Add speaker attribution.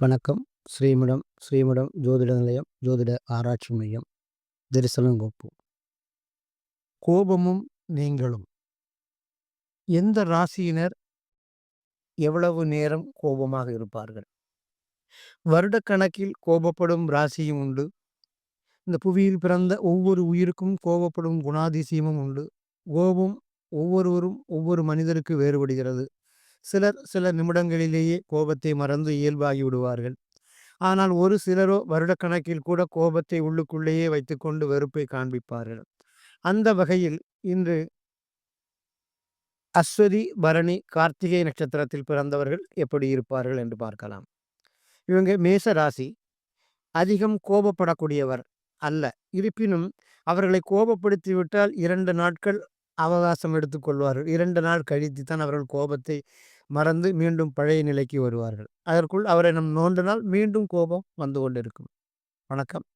Speaker 1: வணக்கம். ஸ்ரீமடம் ஸ்ரீமடம் ஜோதிட நிலையம் ஜோதிட ஆராய்ச்சி மையம் தரிசனங்கோப்பு கோபமும் நீங்களும். எந்த ராசியினர் எவ்வளவு நேரம் கோபமாக இருப்பார்கள்? வருடக்கணக்கில் கோபப்படும் ராசியும் உண்டு. இந்த புவியில் பிறந்த ஒவ்வொரு உயிருக்கும் கோபப்படும் குணாதிசயமும் உண்டு. கோபம் ஒவ்வொருவரும் ஒவ்வொரு மனிதருக்கு வேறுபடுகிறது. சிலர் சில நிமிடங்களிலேயே கோபத்தை மறந்து இயல்பாகி விடுவார்கள். ஆனால் ஒரு சிலரோ வருடக்கணக்கில் கூட கோபத்தை உள்ளுக்குள்ளேயே வைத்துக்கொண்டு வெறுப்பை காண்பிப்பார்கள். அந்த வகையில் இன்று அஸ்வதி பரணி கார்த்திகை நட்சத்திரத்தில் பிறந்தவர்கள் எப்படி இருப்பார்கள் என்று பார்க்கலாம். இவங்க மேச ராசி. அதிகம் கோபப்படக்கூடியவர் அல்ல. இருப்பினும் அவர்களை கோபப்படுத்திவிட்டால் இரண்டு நாட்கள் அவகாசம் எடுத்துக்கொள்வார்கள் இரண்டு நாள் கழித்து தான் அவர்கள் கோபத்தை மறந்து மீண்டும் பழைய நிலைக்கு வருவார்கள். அதற்குள் அவரை நம் நோண்டினால் மீண்டும் கோபம் வந்து கொண்டிருக்கும். வணக்கம்.